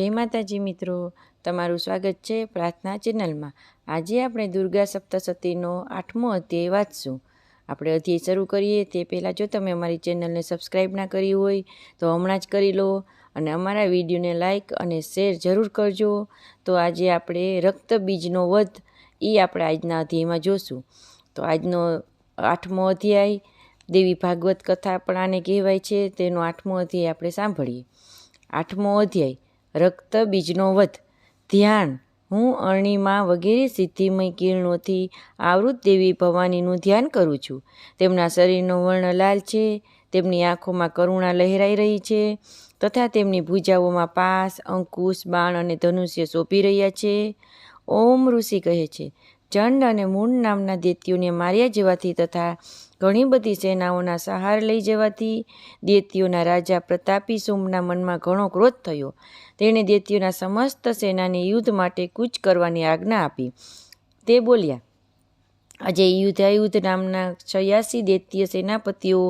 જય માતાજી મિત્રો. તમારું સ્વાગત છે પ્રાર્થના ચેનલમાં. આજે આપણે દુર્ગા સપ્તસતીનો આઠમો અધ્યાય વાંચશું. આપણે અધ્યાય શરૂ કરીએ તે પહેલાં જો તમે અમારી ચેનલને સબસ્ક્રાઈબ ના કરી હોય, તો હમણાં જ કરી લો અને અમારા વિડીયોને લાઈક અને શેર જરૂર કરજો. તો આજે આપણે રક્તબીજનો વધ એ આપણે આજના અધ્યાયમાં જોશું. તો આજનો આઠમો અધ્યાય દેવી ભાગવત કથા પણ આને કહેવાય છે. તેનો આઠમો અધ્યાય આપણે સાંભળીએ. આઠમો અધ્યાય. રક્ત બીજનો વધ. ધ્યાન. હું અર્ણિમા વગેરે સિદ્ધિમય કિરણોથી આવૃત દેવી ભવાનીનું ધ્યાન કરું છું. તેમના શરીરનો વર્ણ લાલ છે, તેમની આંખોમાં કરુણા લહેરાઈ રહી છે, તથા તેમની ભૂજાઓમાં પાસ, અંકુશ, બાણ અને ધનુષ્ય શોભી રહ્યા છે. ઓમ ઋષિ કહે છે, ચંડ અને મૂળ નામના દૈત્યોને માર્યા જવાથી તથા ઘણી બધી સેનાઓના સહાર લઈ જવાથી દેતીઓના રાજા પ્રતાપી સોમના મનમાં ઘણો ક્રોધ થયો. તેણે દૈત્યોના સમસ્ત સેનાને યુદ્ધ માટે કૂચ કરવાની આજ્ઞા આપી. તે બોલ્યા, આજે યુદ્ધાયુદ્ધ નામના છયાસી દૈત્ય સેનાપતિઓ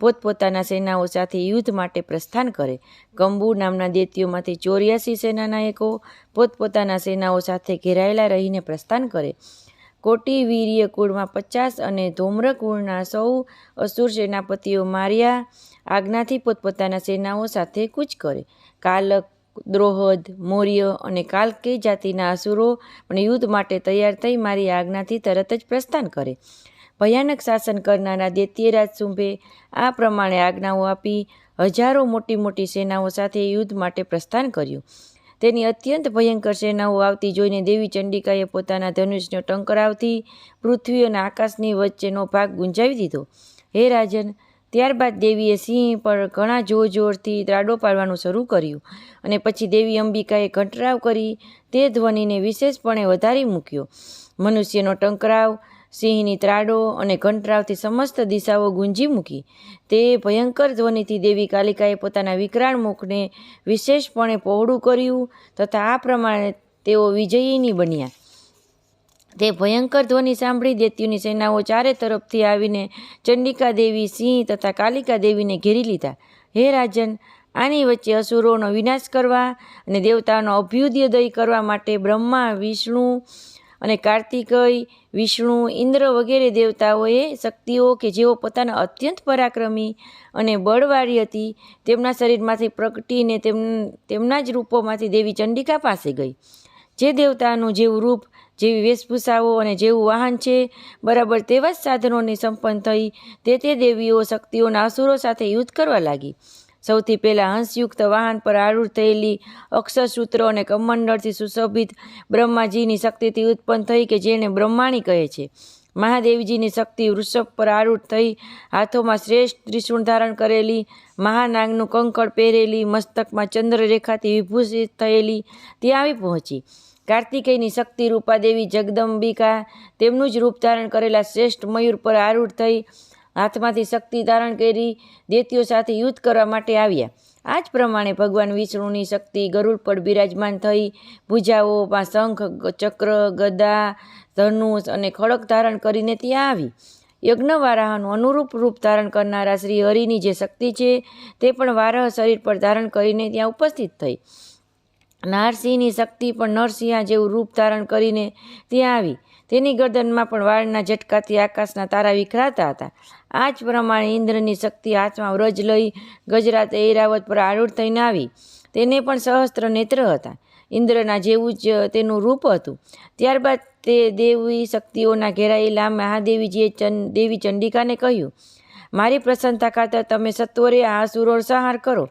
પોતપોતાના સેનાઓ સાથે યુદ્ધ માટે પ્રસ્થાન કરે. કંબુ નામના દૈત્યોમાંથી ચોર્યાસી સેનાનાયકો પોતપોતાના સેનાઓ સાથે ઘેરાયેલા રહીને પ્રસ્થાન કરે. કોટી વીર્ય કુળમાં પચાસ અને ધૂમ્ર કુળના સૌ અસુર સેનાપતિઓ માર્યા, આજ્ઞાથી પોતપોતાના સેનાઓ સાથે કૂચ કરે. કાલક, દ્રોહદ, મૌર્ય અને કાલકે જાતિના અસુરો પણ યુદ્ધ માટે તૈયાર થઈ મારી આજ્ઞાથી તરત જ પ્રસ્થાન કરે. ભયાનક શાસન કરનારા દૈત્યરાજ શુંભે આ પ્રમાણે આજ્ઞાઓ આપી હજારો મોટી મોટી સેનાઓ સાથે યુદ્ધ માટે પ્રસ્થાન કર્યું. તેની અત્યંત ભયંકર સેનાઓ આવતી જોઈને દેવી ચંડિકાએ પોતાના ધનુષનો ટંકરાવથી પૃથ્વી અને આકાશની વચ્ચેનો ભાગ ગુંજાવી દીધો. હે રાજન, ત્યારબાદ દેવીએ સિંહ પર ઘણા જોર જોરથી ત્રાડો પાડવાનું શરૂ કર્યું અને પછી દેવી અંબિકાએ ઘંટરાવ કરી તે ધ્વનિને વિશેષપણે વધારી મૂક્યો. મનુષ્યનો ટંકરાવ સિંહની ત્રાડો અને ઘંટરાવથી સમસ્ત દિશાઓ ગુંજી મૂકી. તે ભયંકર ધ્વનિથી દેવી કાલિકાએ પોતાના વિકરાળ મુખને વિશેષપણે પહોળું કર્યું તથા આ પ્રમાણે તેઓ વિજયીની બન્યા. તે ભયંકર ધ્વનિ સાંભળી દૈત્યુની સેનાઓ ચારે તરફથી આવીને ચંડિકા દેવી, સિંહ તથા કાલિકા દેવીને ઘેરી લીધા. હે રાજન, આની વચ્ચે અસુરોનો વિનાશ કરવા અને દેવતાઓનો અભ્યુદય કરવા માટે બ્રહ્મા, વિષ્ણુ અને કાર્તિકેય, વિષ્ણુ, ઇન્દ્ર વગેરે દેવતાઓએ શક્તિઓ કે જેઓ પોતાના અત્યંત પરાક્રમી અને બળવાળી હતી, તેમના શરીરમાંથી પ્રગટીને તેમ, તેમના જ રૂપોમાંથી દેવી ચંડિકા પાસે ગઈ. જે દેવતાનું જેવું રૂપ, જેવી વેશભૂષાઓ અને જેવું વાહન છે, બરાબર તેવા જ સાધનોને સંપન્ન થઈ, તે તે દેવીઓ શક્તિઓના અસુરો સાથે યુદ્ધ કરવા લાગી. સૌથી પહેલાં હંસયુક્ત વાહન પર આરૂઢ થયેલી અક્ષરસૂત્રો અને કમંડળથી સુશોભિત બ્રહ્માજીની શક્તિથી ઉત્પન્ન થઈ કે જેને બ્રહ્માણી કહે છે. મહાદેવજીની શક્તિ વૃષભ પર આરૂઢ થઈ હાથોમાં શ્રેષ્ઠ ત્રિશુણ ધારણ કરેલી, મહાનાગનું કંકળ પહેરેલી, મસ્તકમાં ચંદ્રરેખાથી વિભૂષિત થયેલી ત્યાં આવી પહોંચી. કાર્તિકેયની શક્તિ રૂપાદેવી જગદંબિકા તેમનું જ રૂપ ધારણ કરેલા શ્રેષ્ઠ મયુર પર આરૂઢ થઈ હાથમાંથી શક્તિ ધારણ કરી દેતીઓ સાથે યુદ્ધ કરવા માટે આવ્યા. આ જ પ્રમાણે ભગવાન વિષ્ણુની શક્તિ ગરુડ પર બિરાજમાન થઈ. ભૂજાઓમાં શંખ ચક્ર, ગદા, ધનુષ અને ખડક ધારણ કરીને ત્યાં આવી. યજ્ઞ વારાહનું અનુરૂપ રૂપ ધારણ કરનારા શ્રી હરિની જે શક્તિ છે તે પણ વારાહ શરીર પર ધારણ કરીને ત્યાં ઉપસ્થિત થઈ. નારસિંહની શક્તિ પણ નરસિંહા જેવું રૂપ ધારણ કરીને ત્યાં આવી. તેની ગરદનમાં પણ વાળના ઝટકાથી આકાશના તારા વિખરાતા હતા. આ જ પ્રમાણે ઇન્દ્રની શક્તિ હાથમાં વ્રજ લઈ ગજરાત ઐરાવત પર આરૂઢ થઈને આવી. તેને પણ સહસ્ત્ર નેત્ર હતા. ઇન્દ્રના જેવું જ તેનું રૂપ હતું. ત્યારબાદ તે દેવી શક્તિઓના ઘેરાયેલા મહાદેવીજીએ ચંદ, દેવી ચંડિકાને કહ્યું, મારી પ્રસન્નતા ખાતર તમે સત્વરે આ સુરોળ સંહાર કરો.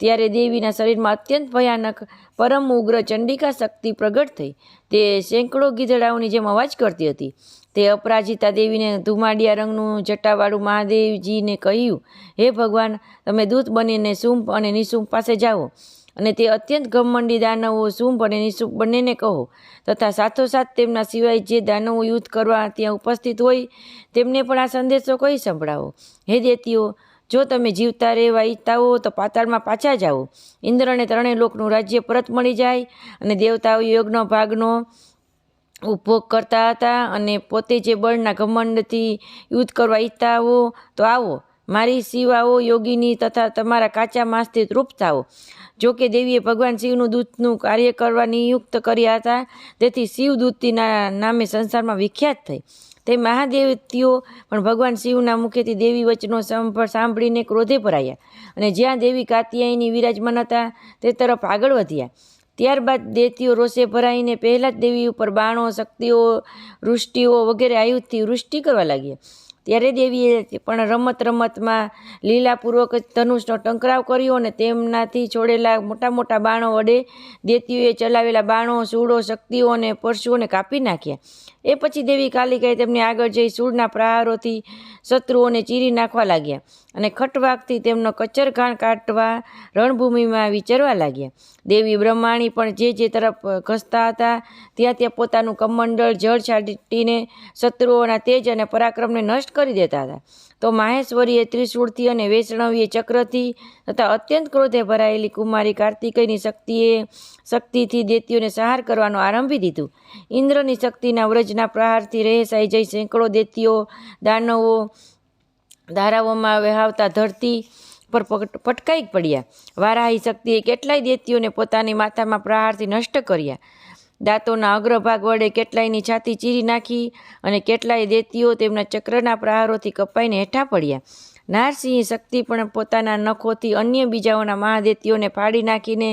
ત્યારે દેવીના શરીરમાં અત્યંત ભયાનક પરમ ઉગ્ર ચંડિકા શક્તિ પ્રગટ થઈ. તે સેંકડો ગીધડાઓની જેમ અવાજ કરતી હતી. તે અપરાજિતા દેવીને ધુમાડિયા રંગનું જટાવાળું મહાદેવજીને કહ્યું, હે ભગવાન, તમે દૂત બનીને શુંભ અને નિશુંભ પાસે જાઓ અને તે અત્યંત ઘમંડી દાનવો શુંભ અને નિશુંભ બંનેને કહો. તથા સાથોસાથ તેમના સિવાય જે દાનવો યુદ્ધ કરવા ત્યાં ઉપસ્થિત હોય, તેમને પણ આ સંદેશો કહી સંભળાવો. હે દેતીઓ જો તમે જીવતા રહેવા ઈચ્છતા હો તો પાતાળમાં પાછા જાઓ. ઇન્દ્રને ત્રણેય લોકનું રાજ્ય પરત મળી જાય અને દેવતાઓ યોગનો ભાગનો ઉપભોગ કરતા હતા અને પોતે જે બળના ઘમંડથી યુદ્ધ કરવા ઈચ્છતા હો તો આવો. મારી શિવાઓ યોગીની તથા તમારા કાચા માંસથી તૃપ્ત થાઓ. જો કે દેવીએ ભગવાન શિવનું દૂતનું કાર્ય કરવા નિયુક્ત કર્યા હતા. તેથી શિવ શિવદૂતીના નામે સંસારમાં વિખ્યાત થઈ. તે મહાદેવતીઓ પણ ભગવાન શિવના મુખેથી દેવી વચનો સંભળ સાંભળીને ક્રોધે ભરાયા અને જ્યાં દેવી કાત્યાયની વિરાજમાન હતા, તે તરફ આગળ વધ્યા. ત્યારબાદ દેતીઓ રોષે ભરાઈને પહેલાં જ દેવી ઉપર બાણો, શક્તિઓ, વૃષ્ટિઓ વગેરે આયુધથી વૃષ્ટિ કરવા લાગ્યા. ત્યારે દેવીએ પણ રમત રમતમાં લીલાપૂર્વક ધનુષનો ટંકરાવ કર્યો અને તેમનાથી છોડેલા મોટા મોટા બાણો વડે દેતીઓએ ચલાવેલા બાણો, સૂળો, શક્તિઓ અને પરશુઓને કાપી નાખ્યા. એ પછી દેવી કાલિકાએ તેમને આગળ જઈ સૂળના પ્રહારોથી શત્રુઓને ચીરી નાખવા લાગ્યા અને ખટવાકથી તેમનો કચરઘાણ કાઢવા રણભૂમિમાં વિચરવા લાગ્યા. દેવી બ્રહ્માણી પણ જે જે તરફ ઘસતા હતા, ત્યાં ત્યાં પોતાનું કમંડળ જળ છાટીને શત્રુઓના તેજ અને પરાક્રમને નષ્ટ કરી દેતા હતા. તો માહેશ્વરીએ ત્રિશૂળથી અને વૈષ્ણવીએ ચક્રથી તથા અત્યંત ક્રોધે ભરાયેલી કુમારી કાર્તિકેયની શક્તિએ શક્તિથી દેતીઓને સહાર કરવાનું આરંભી દીધું. ઇન્દ્રની શક્તિના વ્રજના પ્રહારથી રહેસાઈ જઈ સેંકડો દેતીઓ દાનવો ધારાઓમાં વહાવતા ધરતી પર પટ- પટકાઈ પડ્યા. વારાહી શક્તિએ કેટલાય દેતીઓને પોતાની માથામાં પ્રહારથી નષ્ટ કર્યા. દાંતોના અગ્રભાગ વડે કેટલાયની છાતી ચીરી નાખી અને કેટલાય દેતીઓ તેમના ચક્રના પ્રહારોથી કપાઈને હેઠા પડ્યા. નારસિંહ શક્તિ પણ પોતાના નખોથી અન્ય બીજાઓના મહાદેતીઓને ફાડી નાખીને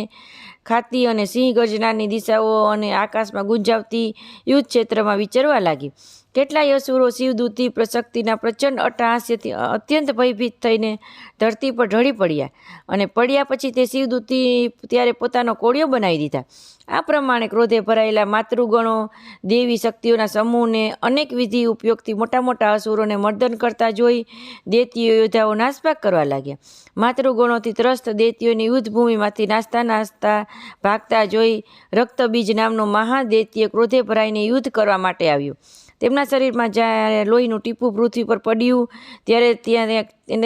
ખાતી અને સિંહ ગર્જનાની દિશાઓ અને આકાશમાં ગુંજાવતી યુદ્ધ ક્ષેત્રમાં વિચરવા લાગી. કેટલાય અસુરો શિવદૂતી પ્રશક્તિના પ્રચંડ અટ્ટહાસ્યથી અત્યંત ભયભીત થઈને ધરતી પર ઢળી પડ્યા અને પડ્યા પછી તે શિવદૂતી ત્યારે પોતાનો કોળિયો બનાવી દીધા. આ પ્રમાણે ક્રોધે ભરાયેલા માતૃગણો, દેવી શક્તિઓના સમૂહને અનેક વિધિ ઉપયોગથી મોટા મોટા અસુરોને મર્દન કરતા જોઈ દેતીઓ યોદ્ધાઓ નાસભાગ કરવા લાગ્યા. માતૃગણોથી ત્રસ્ત દેતીઓની યુદ્ધભૂમિમાંથી નાસ્તા નાસ્તા ભાગતા જોઈ રક્તબીજ નામનો મહાદેતીય ક્રોધે ભરાઈને યુદ્ધ કરવા માટે આવ્યો. તેમના શરીરમાં જ્યારે લોહીનું ટીપું પૃથ્વી પર પડ્યું, ત્યારે ત્યાં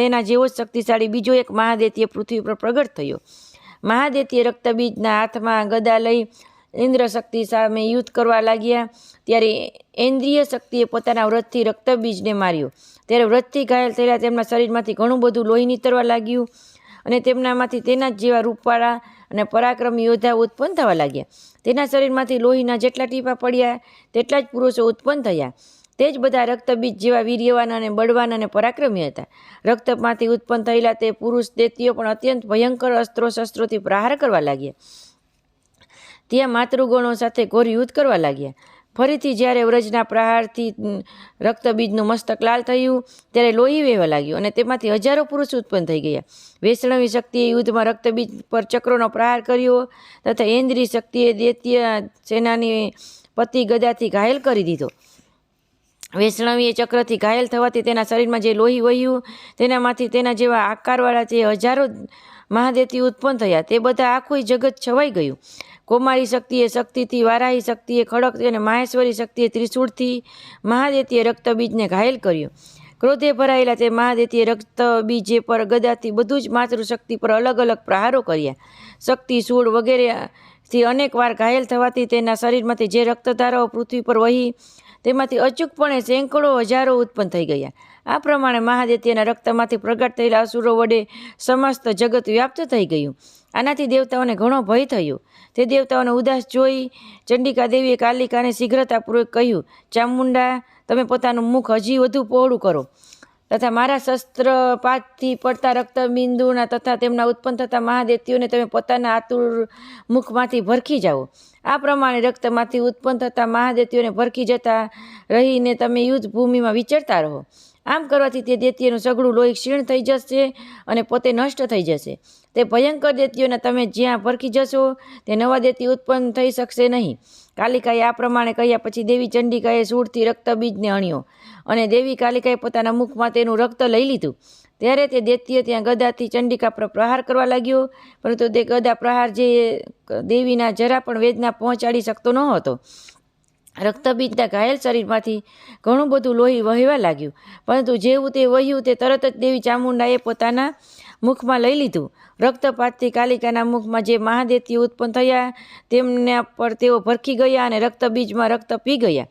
એના જેવો જ શક્તિશાળી બીજો એક મહાદેતીય પૃથ્વી પર પ્રગટ થયો. મહાદેતીય રક્તબીજના હાથમાં ગદા લઈ ઇન્દ્ર શક્તિ સામે યુદ્ધ કરવા લાગ્યા. ત્યારે ઇન્દ્રિય શક્તિએ પોતાના વ્રતથી રક્તબીજને માર્યો. ત્યારે વ્રતથી ઘાયલ થયેલા તેમના શરીરમાંથી ઘણું બધું લોહી નીતરવા લાગ્યું અને તેમનામાંથી તેના જ જેવા રૂપવાળા અને પરાક્રમી યોદ્ધા ઉત્પન્ન થવા લાગ્યા. તેના શરીરમાંથી લોહીના જેટલા ટીપા પડ્યા, તેટલા જ પુરુષો ઉત્પન્ન થયા. તે જ બધા રક્તબીજ જેવા વીર્યવાન અને બળવાન અને પરાક્રમી હતા. રક્તમાંથી ઉત્પન્ન થયેલા તે પુરુષ દેતીઓ પણ અત્યંત ભયંકર અસ્ત્રો શસ્ત્રોથી પ્રહાર કરવા લાગ્યા. ત્યાં માતૃગણો સાથે ઘોર યુદ્ધ કરવા લાગ્યા. ફરીથી જ્યારે વ્રજના પ્રહારથી રક્તબીજનું મસ્તક લાલ થયું, ત્યારે લોહી વહેવા લાગ્યું અને તેમાંથી હજારો પુરુષ ઉત્પન્ન થઈ ગયા. વૈષ્ણવી શક્તિએ યુદ્ધમાં રક્તબીજ પર ચક્રોનો પ્રહાર કર્યો તથા ઇન્દ્રી શક્તિએ દૈત્ય સેનાની પતિ ગદાથી ઘાયલ કરી દીધો. વૈષ્ણવીએ ચક્રથી ઘાયલ થવાથી તેના શરીરમાં જે લોહી વહ્યું, તેનામાંથી તેના જેવા આકારવાળા જે હજારો મહાદેતી ઉત્પન્ન થયા. તે બધા આખું જગત છવાઈ ગયું. કોમારી શક્તિએ શક્તિથી, વારાહી શક્તિએ ખડક અને માહેશ્વરી શક્તિએ ત્રિશૂળથી મહાદેતીએ રક્તબીજને ઘાયલ કર્યું. ક્રોધે ભરાયેલા તે મહાદેતીએ રક્તબીજે પર ગદાથી બધું જ માતૃશક્તિ પર અલગ અલગ પ્રહારો કર્યા. શક્તિ, સૂળ વગેરેથી અનેક વાર ઘાયલ થવાથી તેના શરીરમાંથી જે રક્તધારાઓ પૃથ્વી પર વહી તેમાંથી અચૂકપણે સેંકડો હજારો ઉત્પન્ન થઈ ગયા. આ પ્રમાણે મહાદૈત્યના રક્તમાંથી પ્રગટ થયેલા અસુરો વડે સમસ્ત જગત વ્યાપ્ત થઈ ગયું. આનાથી દેવતાઓને ઘણો ભય થયો. તે દેવતાઓને ઉદાસ જોઈ ચંડિકા દેવીએ કાલિકાને શીઘ્રતાપૂર્વક કહ્યું, ચામુંડા, તમે પોતાનું મુખ હજી વધુ પહોળું કરો. તથા મારા શસ્ત્રપાતથી પડતા રક્તબિંદુના તથા તેમના ઉત્પન્ન થતા મહાદેતીઓને તમે પોતાના આતુર મુખમાંથી ભરખી જાઓ. આ પ્રમાણે રક્તમાંથી ઉત્પન્ન થતા મહાદેતીઓને ભરખી જતા રહીને તમે યુદ્ધ ભૂમિમાં વિચરતા રહો. આમ કરવાથી તે દેતીઓનું સઘળું લોહી ક્ષીણ થઈ જશે અને પોતે નષ્ટ થઈ જશે. તે ભયંકર દેતીઓને તમે જ્યાં ભરખી જશો, તે નવા દેતી ઉત્પન્ન થઈ શકશે નહીં. કાલિકાએ આ પ્રમાણે કહ્યા પછી દેવી ચંડિકાએ સૂળથી રક્તબીજને અણ્યો અને દેવી કાલિકાએ પોતાના મુખમાં તેનું રક્ત લઈ લીધું. ત્યારે તે દૈત્ય ત્યાં ગદાથી ચંડિકા પર પ્રહાર કરવા લાગ્યો, પરંતુ તે ગદા પ્રહાર જે દેવીના જરા પણ વેદના પહોંચાડી શકતો ન હતો રક્તબીજના ઘાયલ શરીરમાંથી ઘણું બધું લોહી વહેવા લાગ્યું. પરંતુ જેવું તે વહ્યું તે તરત જ દેવી ચામુંડાએ પોતાના મુખમાં લઈ લીધું. રક્તપાતથી કાલિકાના મુખમાં જે મહાદેતીઓ ઉત્પન્ન થયા તેમના પર તેઓ ભરખી ગયા અને રક્તબીજમાં રક્ત પી ગયા.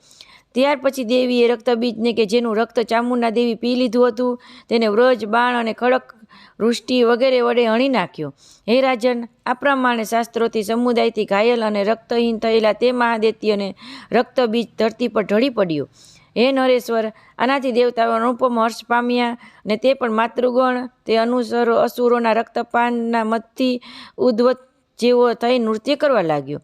ત્યાર પછી દેવીએ રક્તબીજને કે જેનું રક્ત ચામુંડા દેવી પી લીધું હતું તેને વ્રજ, બાણ અને ખડક વૃષ્ટિ વગેરે વડે હણી નાખ્યો. હે રાજન, આ પ્રમાણે શાસ્ત્રોથી સમુદાયથી ઘાયલ અને રક્તહીન થયેલા તે મહાદેત્યને રક્તબીજ ધરતી પર ઢળી પડ્યું. હે નરેશ્વર, આનાથી દેવતાઓ અનુપમ હર્ષ પામ્યા ને તે પણ માતૃગણ, તે અનુસરો અસુરોના રક્તપાનના મતથી ઉદ્વત જેવો થઈ નૃત્ય કરવા લાગ્યો.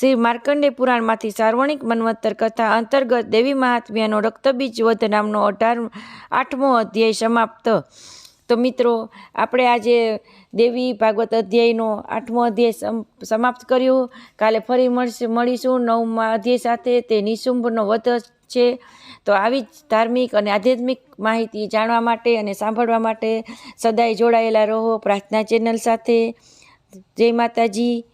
શ્રી માર્કંડે પુરાણમાંથી સાર્વણિક મન્વંતર કથા અંતર્ગત દેવી મહાત્મ્યનો રક્તબીજ વધ નામનો અઢાર, આઠમો અધ્યાય સમાપ્ત. તો મિત્રો, આપણે આજે દેવી ભાગવત અધ્યાયનો આઠમો અધ્યાય સમ- સમાપ્ત કર્યો. કાલે ફરી મળશે, મળીશું નવમા અધ્યાય સાથે. તે નિશુંભનો વધ છે. તો આવી જ ધાર્મિક અને આધ્યાત્મિક માહિતી જાણવા માટે અને સાંભળવા માટે સદાય જોડાયેલા રહો પ્રાર્થના ચેનલ સાથે. જય માતાજી.